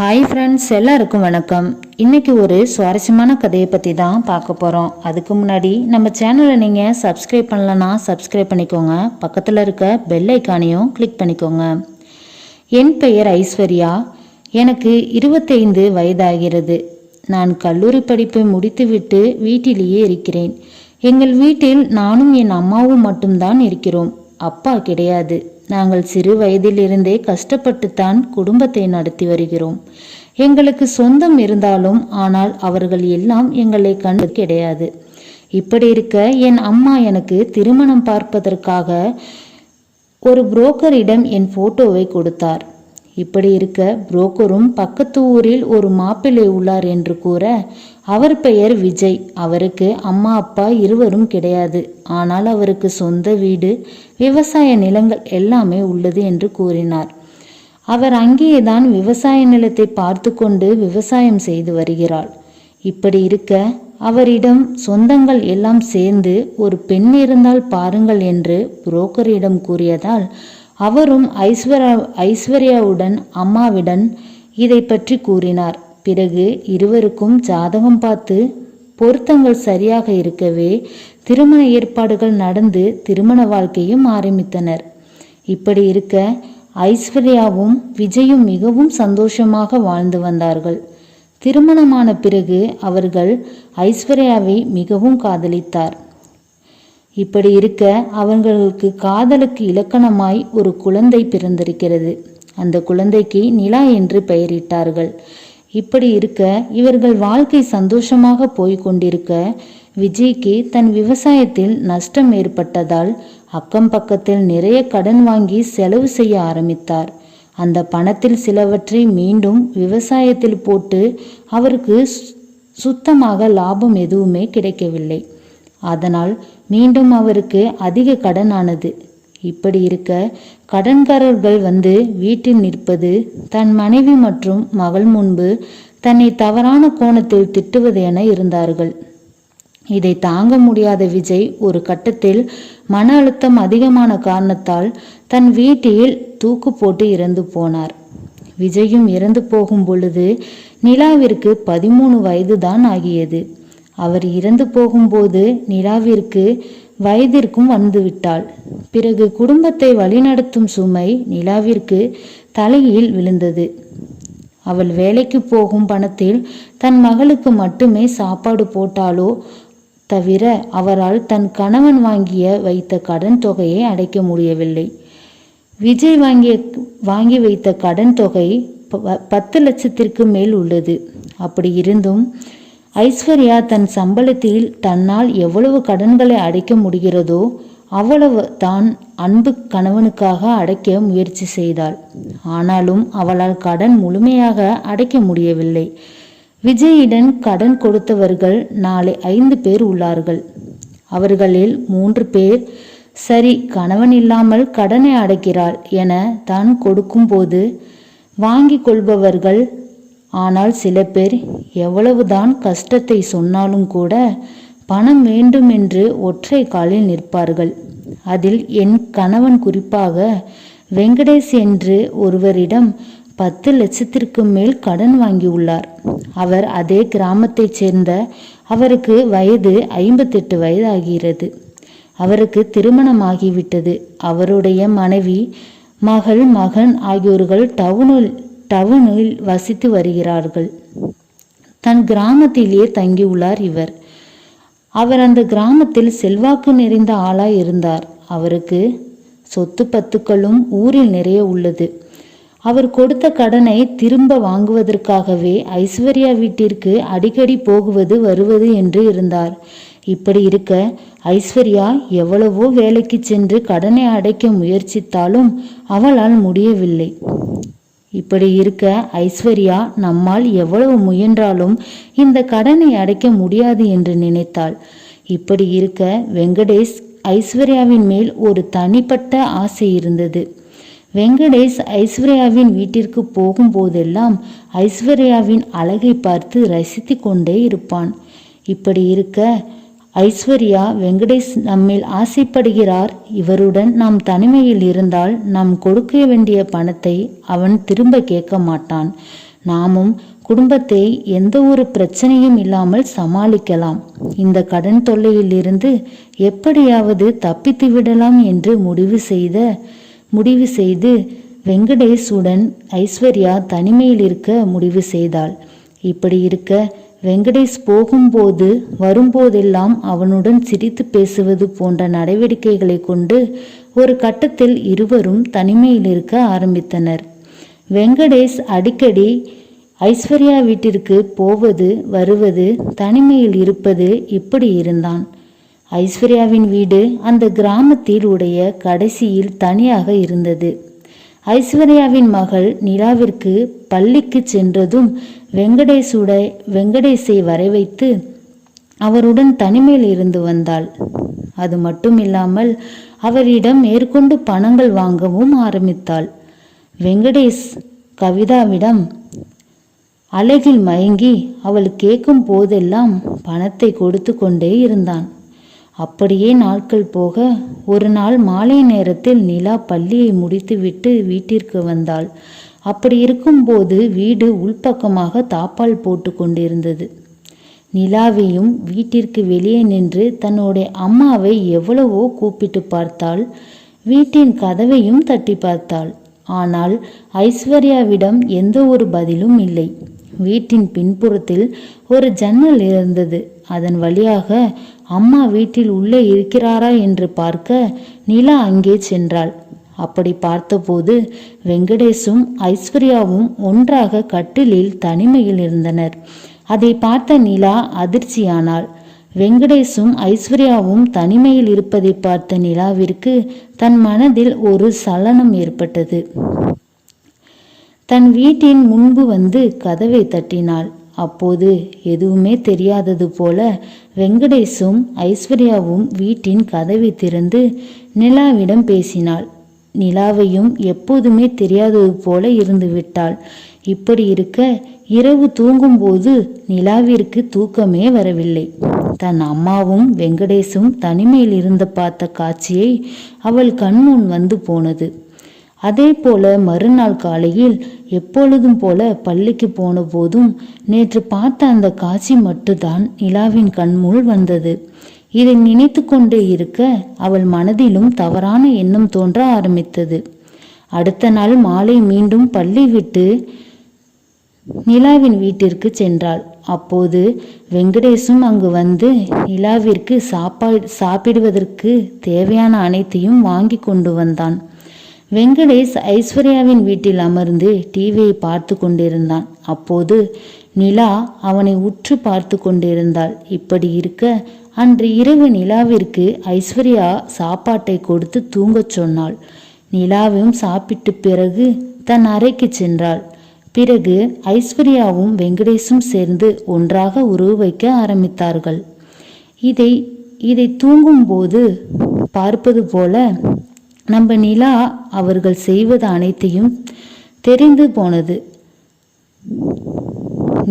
Hi friends எல்லாருக்கும் வணக்கம். இன்னைக்கு ஒரு சுவாரஸ்யமான கதையை பற்றி தான் பார்க்க போகிறோம் அதுக்கு முன்னாடி நம்ம சேனலை நீங்கள் சப்ஸ்கிரைப் பண்ணலன்னா சப்ஸ்கிரைப் பண்ணிக்கோங்க. பக்கத்தில் இருக்க பெல் ஐக்கானையும் கிளிக் பண்ணிக்கோங்க. என் பெயர் ஐஸ்வர்யா. எனக்கு இருபத்தைந்து வயதாகிறது. நான் கல்லூரி படிப்பை முடித்துவிட்டு வீட்டிலேயே இருக்கிறேன். எங்கள் வீட்டில் நானும் என் அம்மாவும் மட்டும்தான் இருக்கிறோம். அப்பா கிடையாது. நாங்கள் சிறு வயதிலிருந்தே கஷ்டப்பட்டுத்தான் குடும்பத்தை நடத்தி வருகிறோம். எங்களுக்கு சொந்தம் இருந்தாலும் ஆனால் அவர்கள் எல்லாம் எங்களை கண்டு கிடையாது. இப்படி இருக்க என் அம்மா எனக்கு திருமணம் பார்ப்பதற்காக ஒரு புரோக்கரிடம் என் போட்டோவை கொடுத்தார். இப்படி இருக்க புரோக்கரும் பக்கத்து ஊரில் ஒரு மாப்பிள்ளை உள்ளார் என்று கூற அவர் பெயர் விஜய். அவருக்கு அம்மா அப்பா இருவரும் கிடையாது. ஆனால் அவருக்கு சொந்த வீடு விவசாய நிலங்கள் எல்லாமே உள்ளது என்று கூறினார். அவர் அங்கேயேதான் விவசாய நிலத்தை பார்த்து கொண்டு விவசாயம் செய்து வருகிறாள். இப்படி இருக்க அவரிடம் சொந்தங்கள் எல்லாம் சேர்ந்து ஒரு பெண் இருந்தால் பாருங்கள் என்று புரோக்கரிடம் கூறியதால் அவரும் ஐஸ்வர்யா ஐஸ்வர்யாவுடன் அம்மாவிடன் இதை பற்றி கூறினார். பிறகு இருவருக்கும் ஜாதகம் பார்த்து பொருத்தங்கள் சரியாக இருக்கவே திருமண ஏற்பாடுகள் நடந்து திருமண வாழ்க்கையும் ஆரம்பித்தனர். இப்படி இருக்க ஐஸ்வர்யாவும் விஜயும் மிகவும் சந்தோஷமாக வாழ்ந்து வந்தார்கள். திருமணமான பிறகு அவர்கள் ஐஸ்வர்யாவை மிகவும் காதலித்தார். இப்படி இருக்க அவர்களுக்கு காதலுக்கு இலக்கணமாய் ஒரு குழந்தை பிறந்திருக்கிறது. அந்த குழந்தைக்கு நிலா என்று பெயரிட்டார்கள். இப்படி இருக்க இவர்கள் வாழ்க்கை சந்தோஷமாக போய்க் கொண்டிருக்க விஜய்க்கு தன் விவசாயத்தில் நஷ்டம் ஏற்பட்டதால் அக்கம் பக்கத்தில் நிறைய கடன் வாங்கி செலவு செய்ய ஆரம்பித்தார். அந்த பணத்தில் சிலவற்றை மீண்டும் விவசாயத்தில் போட்டு அவருக்கு சுத்தமாக லாபம் எதுவுமே கிடைக்கவில்லை. அதனால் மீண்டும் அவருக்கு அதிக கடனானது. இப்படி இருக்க கடன்காரர்கள் வந்து வீட்டில் நிற்பது தன் மனைவி மற்றும் மகள் முன்பு தன்னை தவறான கோணத்தில் திட்டுவது என இருந்தார்கள். இதை தாங்க முடியாத விஜய் ஒரு கட்டத்தில் மன அழுத்தம் அதிகமான காரணத்தால் தன் வீட்டில் தூக்கு போட்டு இறந்து போனார். விஜயும் இறந்து போகும் பொழுது நிலாவிற்கு பதிமூணு வயதுதான் ஆகியது. அவர் இறந்து போகும்போது நிலாவிற்கு வயதிற்கும் வந்துவிட்டாள். பிறகு குடும்பத்தை வழிநடத்தும் சுமை நிலாவிற்கு தலையில் விழுந்தது. அவள் வேலைக்கு போகும் பணத்தில் தன் மகளுக்கு மட்டுமே சாப்பாடு போட்டாலோ தவிர அவரால் தன் கணவன் வாங்கிய வைத்த கடன் தொகையை அடைக்க முடியவில்லை. விஜய் வாங்கிய வாங்கி வைத்த கடன் தொகை பத்து லட்சத்திற்கு மேல் உள்ளது. அப்படி இருந்தும் ஐஸ்வர்யா தன் சம்பளத்தில் தன்னால் எவ்வளவு கடன்களை அடைக்க முடிகிறதோ அவ்வளவு தான் அன்பு கணவனுக்காக அடைக்க முயற்சி செய்தாள். ஆனாலும் அவளால் கடன் முழுமையாக அடைக்க முடியவில்லை. விஜயிடன் கடன் கொடுத்தவர்கள் நாளை ஐந்து பேர் உள்ளார்கள். அவர்களில் மூன்று பேர் சரி கணவன் இல்லாமல் கடனை அடைக்கிறாள் என தான் கொடுக்கும்போது வாங்கி கொள்பவர்கள் ஆனால் சில பேர் எவ்வளவுதான் கஷ்டத்தை சொன்னாலும் கூட பணம் வேண்டும் என்று ஒற்றை காலில் நிற்பார்கள். அதில் என் கணவன் குறிப்பாக வெங்கடேஷ் என்று ஒருவரிடம் பத்து லட்சத்திற்கு மேல் கடன் வாங்கியுள்ளார் அவர் அதே கிராமத்தைச் சேர்ந்த அவருக்கு வயது ஐம்பத்தெட்டு வயதாகிறது. அவருக்கு திருமணமாகிவிட்டது. அவருடைய மனைவி மகள் மகன் ஆகியோர்கள் டவுனில் டவுனில் வசித்து வருகிறார்கள். தன் கிராமத்திலேயே தங்கியுள்ளார் இவர். அவர் அந்த கிராமத்தில் செல்வாக்கு நிறைந்த ஆளாய் இருந்தார். அவருக்கு சொத்து பத்துக்களும் ஊரில் நிறைய உள்ளது. அவர் கொடுத்த கடனை திரும்ப வாங்குவதற்காகவே ஐஸ்வர்யா வீட்டிற்கு அடிக்கடி போகுவது வருவது என்று இருந்தார். இப்படி இருக்க ஐஸ்வர்யா எவ்வளவோ வேலைக்கு சென்று கடனை அடைக்க முயற்சித்தாலும் அவளால் முடியவில்லை. இப்படி இருக்க ஐஸ்வர்யா நம்மால் எவ்வளவு முயன்றாலும் இந்த கடனை அடைக்க முடியாது என்று நினைத்தாள். இப்படி இருக்க வெங்கடேஷ் ஐஸ்வர்யாவின் மேல் ஒரு தனிப்பட்ட ஆசை இருந்தது. வெங்கடேஷ் ஐஸ்வர்யாவின் வீட்டிற்கு போகும்போதெல்லாம் ஐஸ்வர்யாவின் அழகை பார்த்து ரசித்து கொண்டே இருப்பான். இப்படி இருக்க ஐஸ்வர்யா வெங்கடேஷ் நம்மில் ஆசைப்படுகிறார். இவருடன் நாம் தனிமையில் இருந்தால் நாம் கொடுக்க வேண்டிய பணத்தை அவன் திரும்ப கேட்க மாட்டான். நாமும் குடும்பத்தை எந்த ஒரு பிரச்சனையும் இல்லாமல் சமாளிக்கலாம். இந்த கடன் தொல்லையிலிருந்து எப்படியாவது தப்பித்து விடலாம் என்று முடிவு செய்த முடிவு செய்து வெங்கடேஷுடன் ஐஸ்வர்யா தனிமையில் இருக்க முடிவு செய்தாள். இப்படி இருக்க வெங்கடேஷ் போகும்போது வரும்போதெல்லாம் அவனுடன் சிரித்து பேசுவது போன்ற நடவடிக்கைகளை கொண்டு ஒரு கட்டத்தில் இருவரும் தனிமையில் இருக்க ஆரம்பித்தனர். வெங்கடேஷ் அடிக்கடி ஐஸ்வர்யா வீட்டிற்கு போவது வருவது தனிமையில் இருப்பது இப்படி இருந்தான். ஐஸ்வர்யாவின் வீடு அந்த கிராமத்தில் உடைய கடைசியில் தனியாக இருந்தது. ஐஸ்வர்யாவின் மகள் நிலாவிற்கு பள்ளிக்கு சென்றதும் வெங்கடேசுடை வெங்கடேஷை வரவைத்து அவருடன் தனிமையில் இருந்து வந்தாள். அது மட்டுமில்லாமல் அவரிடம் மேற்கொண்டு பணங்கள் வாங்கவும் ஆரம்பித்தாள். வெங்கடேஷ் கவிதாவிடம் அழகில் மயங்கி அவள் கேட்கும் போதெல்லாம் பணத்தை கொடுத்து கொண்டே இருந்தான். அப்படியே நாட்கள் போக ஒரு நாள் மாலை நேரத்தில் நிலா பள்ளியை முடித்துவிட்டு வீட்டிற்கு வந்தாள். அப்படி இருக்கும்போது வீடு உள்பக்கமாக தாப்பால் போட்டு கொண்டிருந்தது. நிலாவையும் வீட்டிற்கு வெளியே நின்று தன்னுடைய அம்மாவை எவ்வளவோ கூப்பிட்டு பார்த்தாள். வீட்டின் கதவையும் தட்டி பார்த்தாள். ஆனால் ஐஸ்வர்யாவிடம் எந்த ஒரு பதிலும் இல்லை. வீட்டின் பின்புறத்தில் ஒரு ஜன்னல் இருந்தது. அதன் வழியாக அம்மா வீட்டில் உள்ளே இருக்கிறாரா? என்று பார்க்க நிலா அங்கே சென்றாள். அப்படி பார்த்தபோது வெங்கடேஷும் ஐஸ்வர்யாவும் ஒன்றாக கட்டிலில் தனிமையில் இருந்தனர். அதை பார்த்த நிலா அதிர்ச்சியானாள். வெங்கடேஷும் ஐஸ்வர்யாவும் தனிமையில் இருப்பதை பார்த்த நிலாவிற்கு தன் மனதில் ஒரு சலனம் ஏற்பட்டது. தன் வீட்டின் முன்பு வந்து கதவை தட்டினாள். அப்போது எதுவுமே தெரியாதது போல வெங்கடேஷும் ஐஸ்வர்யாவும் வீட்டின் கதவை திறந்து நிலாவிடம் பேசினாள். நிலாவையும் எப்போதுமே தெரியாதது போல இருந்து விட்டாள். இப்படி இருக்க இரவு தூங்கும்போது நிலாவிற்கு தூக்கமே வரவில்லை. தன் அம்மாவும் வெங்கடேஷும் தனிமையில் இருந்து பார்த்த காட்சியை அவள் கண்முன் வந்து போனது. அதே போல மறுநாள் காலையில் எப்பொழுதும் போல பள்ளிக்கு போன போதும் நேற்று பார்த்த அந்த காட்சி மட்டும்தான் நிலாவின் கண்முள் வந்தது. இதை நினைத்து கொண்டே இருக்க அவள் மனதிலும் தவறான எண்ணம் தோன்ற ஆரம்பித்தது. அடுத்த நாள் மாலை மீண்டும் பள்ளி விட்டு நிலாவின் வீட்டிற்கு சென்றாள். அப்போது வெங்கடேஷும் அங்கு வந்து நிலாவிற்கு சாப்பாடு சாப்பிடுவதற்கு தேவையான அனைத்தையும் வாங்கி கொண்டு வந்தான். வெங்கடேஷ் ஐஸ்வர்யாவின் வீட்டில் அமர்ந்து டிவியை பார்த்து கொண்டிருந்தான். அப்போது நிலா அவனை உற்று பார்த்து கொண்டிருந்தாள். இப்படி இருக்க அன்று இரவு நிலாவிற்கு ஐஸ்வர்யா சாப்பாட்டை கொடுத்து தூங்கச் சொன்னாள். நிலாவும் சாப்பிட்டு பிறகு தன் அறைக்கு சென்றாள். பிறகு ஐஸ்வர்யாவும் வெங்கடேஷும் சேர்ந்து ஒன்றாக உருவ வைக்க ஆரம்பித்தார்கள். இதை இதை தூங்கும்போது பார்ப்பது போல நம்ம நிலா அவர்கள் செய்வது அனைத்தையும் தெரிந்து போனது.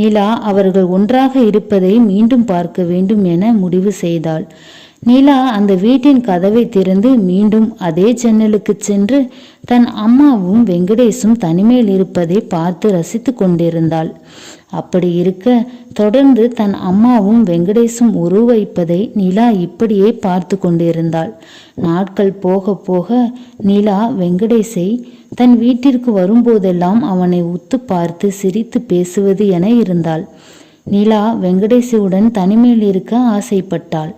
நிலா அவர்கள் ஒன்றாக இருப்பதை மீண்டும் பார்க்க வேண்டும் என முடிவு செய்தாள். நிலா அந்த வீட்டின் கதவை திறந்து மீண்டும் அதே ஜன்னலுக்கு சென்று தன் அம்மாவும் வெங்கடேஷும் தனிமையில் இருப்பதை பார்த்து ரசித்து கொண்டிருந்தாள். அப்படி இருக்க தொடர்ந்து தன் அம்மாவும் வெங்கடேஷும் உருவைப்பதை நிலா இப்படியே பார்த்து கொண்டிருந்தாள். நாட்கள் போக போக நிலா வெங்கடேஷை தன் வீட்டிற்கு வரும்போதெல்லாம் அவனை உத்து பார்த்து சிரித்து பேசுவது என இருந்தாள். நிலா வெங்கடேஷுடன் தனிமையில் இருக்க ஆசைப்பட்டாள்.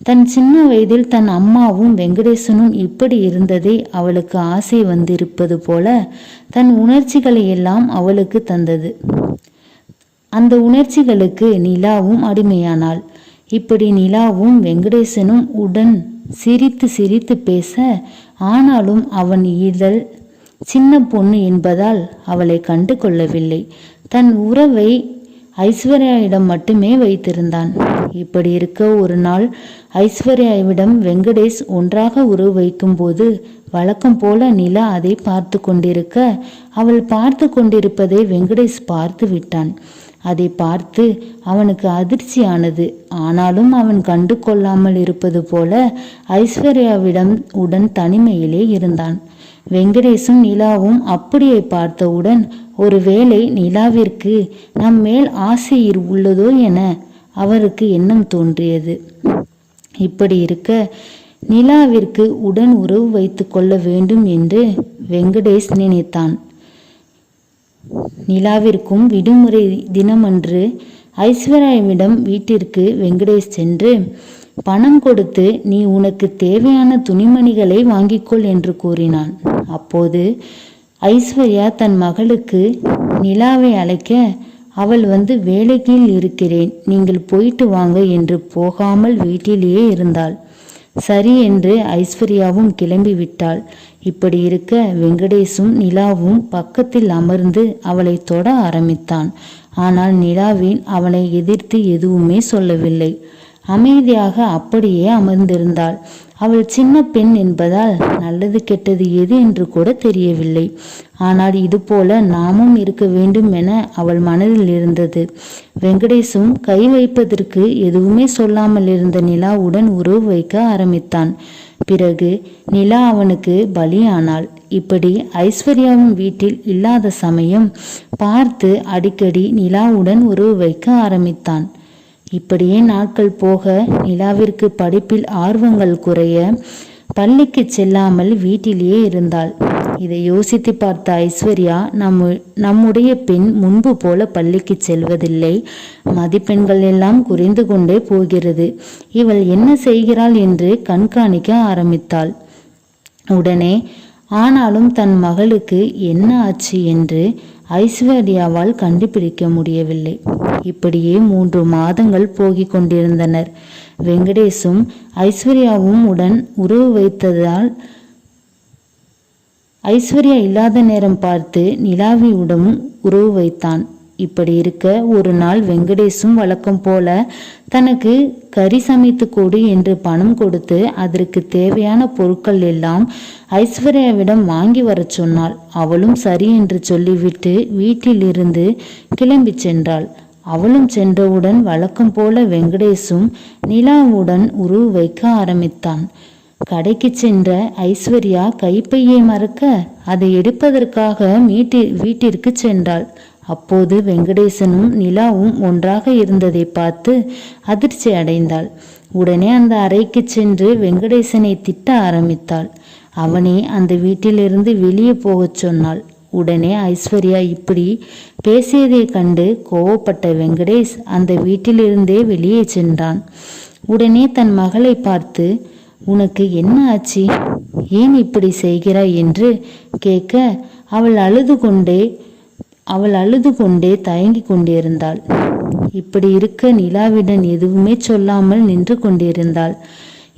தன் சின்ன வயதில் தன் அம்மாவும் வெங்கடேசனும் இப்படி இருந்ததே அவளுக்கு ஆசை வந்திருப்பது போல தன் உணர்ச்சிகளை எல்லாம் அவளுக்கு தந்தது. அந்த உணர்ச்சிகளுக்கு நிலாவும் அடிமையானாள். இப்படி நிலாவும் வெங்கடேசனும் உடன் சிரித்து சிரித்து பேச ஆனாலும் அவன் இதழ் சின்ன பொண்ணு என்பதால் அவளை கண்டு கொள்ளவில்லை. தன் உறவை ஐஸ்வர்யாவிடம் மட்டுமே வைத்திருந்தான். இப்படி இருக்க ஒரு நாள் ஐஸ்வர்யாவிடம் வெங்கடேஷ் ஒன்றாக உறவு வைக்கும்போது வழக்கம் போல நிலா அதை பார்த்து கொண்டிருக்க அவள் பார்த்து கொண்டிருப்பதை வெங்கடேஷ் பார்த்து விட்டான் அதை பார்த்து அவனுக்கு அதிர்ச்சியானது. ஆனாலும் அவன் கண்டு கொள்ளாமல் இருப்பது போல ஐஸ்வர்யாவிடம் உடன் தனிமையிலே இருந்தான். வெங்கடேசும் நிலாவும் அப்படியே பார்த்தவுடன் ஒருவேளை நிலாவிற்கு நம் மேல் ஆசை உள்ளதோ என அவருக்கு எண்ணம் தோன்றியது. இப்படி இருக்க நிலாவிற்கு உடன் உறவு வைத்து கொள்ள வேண்டும் என்று வெங்கடேஷ் நினைத்தான். நிலாவிற்கும் விடுமுறை தினமன்று ஐஸ்வர்யாவிடம் வீட்டிற்கு வெங்கடேஷ் சென்று பணம் கொடுத்து நீ உனக்கு தேவையான துணிமணிகளை வாங்கிக்கொள் என்று கூறினான். அப்போது ஐஸ்வர்யா தன் மகளுக்கு நிலாவை அழைக்க அவள் வந்து வேலையில் இருக்கிறேன் நீங்கள் போயிட்டு வாங்க என்று போகாமல் வீட்டிலேயே இருந்தாள். சரி என்று ஐஸ்வர்யாவும் கிளம்பி விட்டாள் இப்படி இருக்க வெங்கடேஷும் நிலாவும் பக்கத்தில் அமர்ந்து அவளை தொட ஆரம்பித்தான். ஆனால் நிலாவின் அவளை எதிர்த்து எதுவுமே சொல்லவில்லை. அமைதியாக அப்படியே அமர்ந்திருந்தாள். அவள் சின்ன பெண் என்பதால் நல்லது கெட்டது எது என்று கூட தெரியவில்லை. ஆனால் இதுபோல நாமும் இருக்க வேண்டும் என அவள் மனதில் இருந்தது. வெங்கடேஷும் கை வைப்பதற்கு எதுவுமே சொல்லாமல் இருந்த நிலாவுடன் உறவு வைக்க ஆரம்பித்தான். பிறகு நிலா அவனுக்கு பலியானாள். இப்படி ஐஸ்வர்யாவும் வீட்டில் இல்லாத சமயம் பார்த்து அடிக்கடி நிலாவுடன் உறவு வைக்க ஆரம்பித்தான். இப்படியே நாட்கள் போக நிலாவிற்கு படிப்பில் ஆர்வங்கள் குறைய பள்ளிக்கு செல்லாமல் வீட்டிலேயே இருந்தாள். இதை யோசித்து பார்த்த ஐஸ்வர்யா நம்ம நம்முடைய பெண் முன்பு போல பள்ளிக்கு செல்வதில்லை. மதிப்பெண்கள் எல்லாம் குறைந்து கொண்டே போகிறது. இவள் என்ன செய்கிறாள்? என்று கண்காணிக்க ஆரம்பித்தாள். உடனே ஆனாலும் தன் மகளுக்கு என்ன ஆச்சு என்று ஐஸ்வர்யாவால் கண்டுபிடிக்க முடியவில்லை. இப்படியே மூன்று மாதங்கள் போகிக் கொண்டிருந்தனர். வெங்கடேஷும் ஐஸ்வர்யாவும் உடன் உறவு வைத்ததால் ஐஸ்வர்யா இல்லாத நேரம் பார்த்து நிலாவியுடன் உறவு வைத்தான். இப்படி இருக்க ஒரு நாள் வெங்கடேஷும் வழக்கம் போல தனக்கு கறி சமைத்து கொடு என்று பணம் கொடுத்து அதற்கு தேவையான பொருட்கள் எல்லாம் ஐஸ்வர்யாவிடம் வாங்கி வரச் சொன்னாள். அவளும் சரி என்று சொல்லிவிட்டு வீட்டிலிருந்து கிளம்பி சென்றாள். அவளும் சென்றவுடன் வழக்கம் போல வெங்கடேஷும் நிலாவுடன் உருவு வைக்க ஆரம்பித்தான். கடைக்கு சென்ற ஐஸ்வர்யா கைப்பையை மறக்க அதை எடுப்பதற்காக மீட்டி வீட்டிற்கு சென்றாள். அப்போது வெங்கடேசனும் நிலாவும் ஒன்றாக இருந்ததை பார்த்து அதிர்ச்சி அடைந்தாள். உடனே அந்த அறைக்கு சென்று வெங்கடேசனை திட்ட ஆரம்பித்தாள். அவனே அந்த வீட்டிலிருந்து வெளியே போகச் சொன்னாள். உடனே ஐஸ்வர்யா இப்படி பேசியதைக் கண்டு கோவப்பட்ட வெங்கடேஷ் அந்த வீட்டிலிருந்தே வெளியே சென்றான். உடனே தன் மகளை பார்த்து உனக்கு என்ன ஆச்சு? ஏன் இப்படி செய்கிறாய் என்று கேட்க அவள் அழுது கொண்டே அவள் அழுது கொண்டே தயங்கி கொண்டிருந்தாள். இப்படி இருக்க நிலாவிடன் எதுவுமே சொல்லாமல் நின்று கொண்டிருந்தாள்.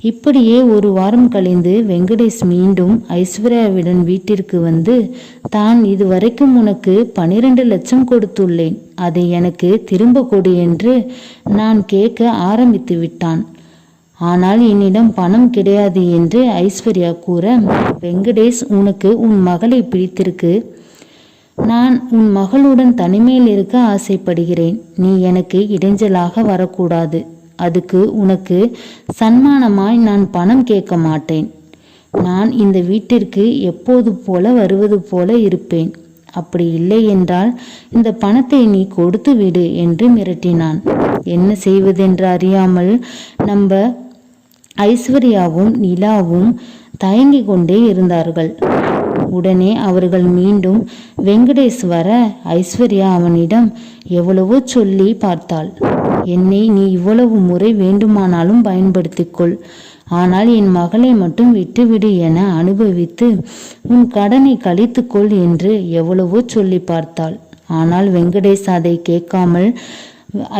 இப்படியே ஒரு வாரம் கழிந்து வெங்கடேஷ் மீண்டும் ஐஸ்வர்யாவிடன் வீட்டிற்கு வந்து தான் இதுவரைக்கும் உனக்கு பனிரெண்டு லட்சம் கொடுத்துள்ளேன். அதை எனக்கு திரும்ப கொடு என்று நான் கேட்க ஆரம்பித்து விட்டான். ஆனால் என்னிடம் பணம் கிடையாது என்று ஐஸ்வர்யா கூற வெங்கடேஷ் உனக்கு உன் மகளை பிடித்திருக்கு. நான் உன் மகளுடன் தனிமையில் இருக்க ஆசைப்படுகிறேன். நீ எனக்கு இடைஞ்சலாக வரக்கூடாது. அதுக்கு உனக்கு சன்மானமாய் நான் பணம் கேட்க மாட்டேன். நான் இந்த வீட்டிற்கு எப்போது போல வருவது போல இருப்பேன். அப்படி இல்லை என்றால் இந்த பணத்தை நீ கொடுத்து விடு என்று மிரட்டினான். என்ன செய்வதென்று அறியாமல் நம்ம ஐஸ்வர்யாவும் நிலாவும் தயங்கிக் கொண்டே இருந்தார்கள். உடனே அவர்கள் மீண்டும் வெங்கடேஷ் வர ஐஸ்வர்யா அவனிடம் எவ்வளவோ சொல்லி பார்த்தாள். என்னை நீ இவ்வளவு முறை வேண்டுமானாலும் பயன்படுத்திக்கொள் ஆனால் என் மகளை மட்டும் விட்டுவிடு என அனுபவித்து உன் கடனை கழித்துக்கொள் என்று எவ்வளவோ சொல்லி பார்த்தாள். ஆனால் வெங்கடேஷ் அதை கேட்காமல்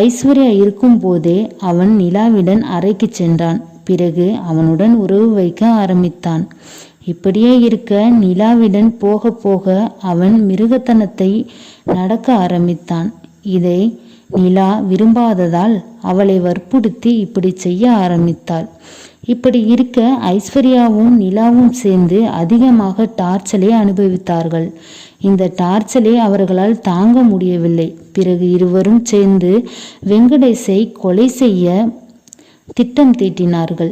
ஐஸ்வர்யா இருக்கும் போதே அவன் நிலாவிடன் அறைக்கு சென்றான். பிறகு அவனுடன் உறவு வைக்க ஆரம்பித்தான். இப்படியே இருக்க நிலாவிடன் போக போக அவன் மிருகத்தனத்தை நடக்க ஆரம்பித்தான். இதை நிலா விரும்பாததால் அவளை வற்புறுத்தி இப்படி செய்ய ஆரம்பித்தாள். இப்படி இருக்க ஐஸ்வர்யாவும் நிலாவும் சேர்ந்து அதிகமாக டார்ச்சலை அனுபவித்தார்கள். இந்த டார்ச்சலை அவர்களால் தாங்க முடியவில்லை. பிறகு இருவரும் சேர்ந்து வெங்கடேஷை கொலை செய்ய திட்டம் தீட்டினார்கள்.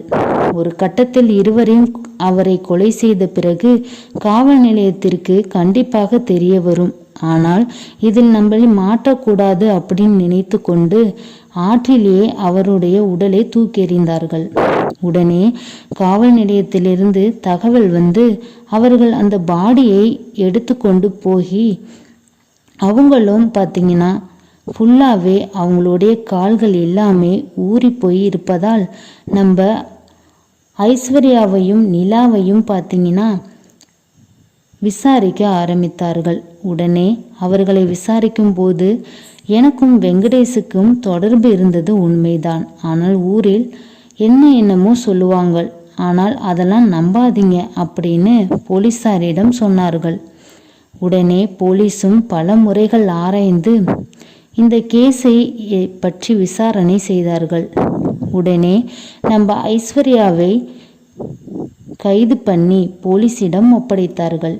ஒரு கட்டத்தில் இருவரையும் அவரை கொலை செய்த பிறகு காவல் நிலையத்திற்கு கண்டிப்பாக தெரிய வரும். ஆனால் இதில் நம்மளை மாட்டக்கூடாது அப்படின்னு நினைத்து கொண்டு ஆற்றிலேயே அவருடைய உடலை தூக்கி எறிந்தார்கள் உடனே காவல் நிலையத்திலிருந்து தகவல் வந்து அவர்கள் அந்த பாடியை எடுத்துக்கொண்டு போய் அவங்களும் பார்த்தீங்கன்னா ஃபுல்லாகவே அவங்களுடைய கால்கள் எல்லாமே ஊறி போய் இருப்பதால் நம்ம ஐஸ்வர்யாவையும் நிலாவையும் பார்த்தீங்கன்னா விசாரிக்க ஆரம்பித்தார்கள். உடனே அவர்களை விசாரிக்கும் போது எனக்கும் வெங்கடேஷுக்கும் தொடர்பு இருந்தது உண்மைதான். ஆனால் ஊரில் என்ன என்னமோ சொல்லுவாங்க ஆனால் அதெல்லாம் நம்பாதீங்க அப்படின்னு போலீசாரிடம் சொன்னார்கள். உடனே போலீஸும் பல முறைகள் ஆராய்ந்து இந்த கேஸை பற்றி விசாரணை செய்தார்கள். உடனே நம்ம ஐஸ்வர்யாவை கைது பண்ணி போலீஸிடம் ஒப்படைத்தார்கள்.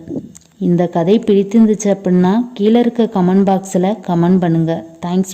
இந்த கதை பிடித்திருந்துச்சு அப்படின்னா கீழே இருக்க கமெண்ட் பாக்ஸில் கமெண்ட் பண்ணுங்கள் தேங்க்ஸ்